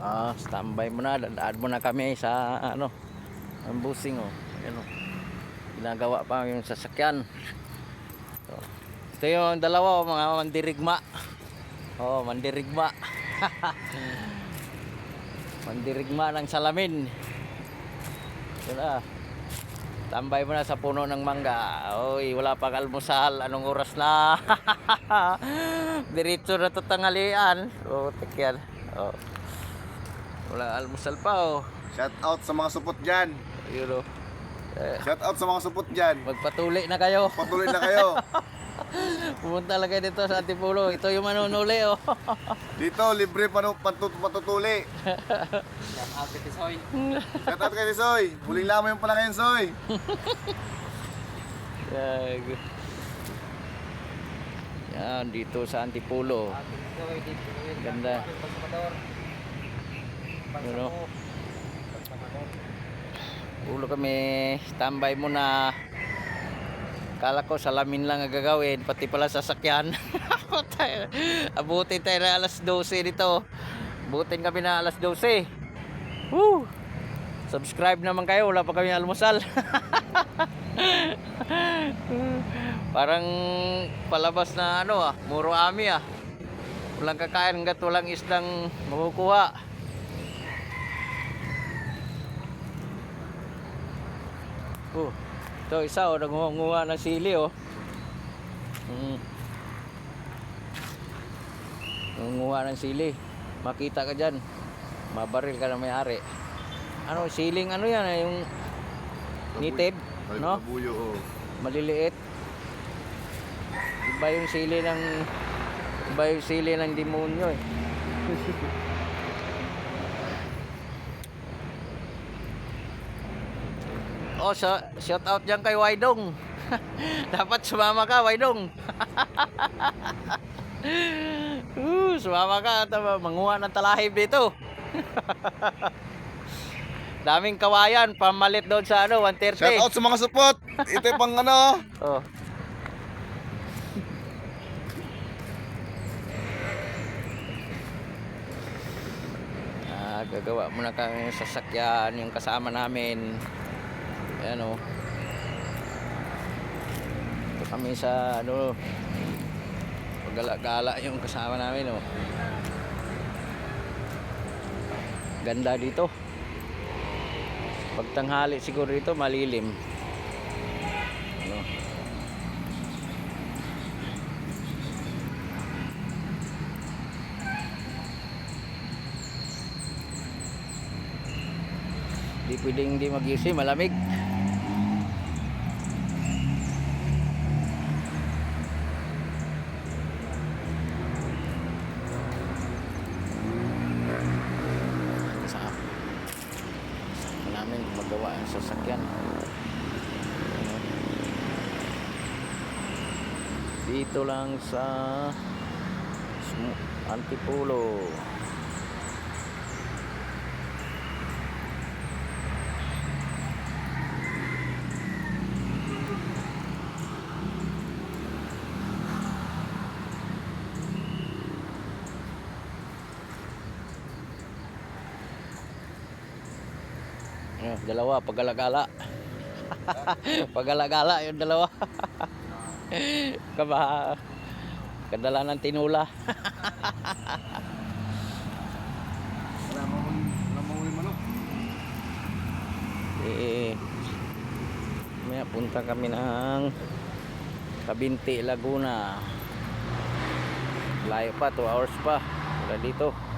Ah, standby muna. Dadaan muna kami sa ano, ang busing oh. Ayan oh. Ginagawa pa yung sasakyan. So, ito yung dalawa oh, mga mandirigma. Oh, mandirigma. mandirigma ng salamin. Ito na. Tambay mo na sa puno ng mangga. Oy, wala pang almusal. Anong oras na? Diretso na to tanghalian. Oh, tikyan. Oh. Wala almusal pa oh. Shout out sa mga supot dyan. Yun oh. Eh, Shout out sa mga supot dyan. magpatuli na kayo. Patuloy na kayo. Pumunta lang kayo dito sa Antipulo. Ito yung manunuli oh. Dito, libre panu- patut patutuli. Shout out kay Soy. Huling lamay yung pala ngayon, Soy. Yag. Yan, dito sa Antipulo. Ganda. Ano? Ulo kami, standby muna. Kala ko salamin lang ang gagawin, pati pala sasakyan. Abutin tayo na alas 12 dito. Abutin kami na alas 12. Woo! Subscribe naman kayo, wala pa kami almusal. Parang palabas na ano ah, muro ami ah. Walang kakain hanggat walang isdang makukuha. Oh, ito isa oh, nangunguha ng sili oh. Mm. Nangunguha ng sili. Makita ka dyan. Mabaril ka na may-ari. Ano, siling ano yan, eh, yung native, no? Babuyo, oh. maliliit. Iba yung sili ng iba yung sili ng demonyo eh. oh, shout out diyan kay Waidong. Dapat sumama ka, Waidong. uh, sumama ka at uh, manguha ng talahib dito. Daming kawayan, pamalit doon sa ano, 130. Shout out sa mga supot. Ito yung pang ano. Oh. Ah, gagawa muna kami ng sasakyan yung kasama namin. Ayan oh. Ito kami sa ano pagala-gala yung kasama namin oh. Ganda dito. Pagtanghali siguro dito malilim. Ano? Di pwedeng hindi mag-UC, malamig. Sa sa magawa ang sasakyan. Dito lang sa Smu- Ano, dalawa, paggalagala. paggalagala yung dalawa. Kaba, kadala ng tinula. Wala mo wala mo huli manok. eh, may punta kami ng Kabinti, Laguna. Layo pa, 2 hours pa. Wala dito.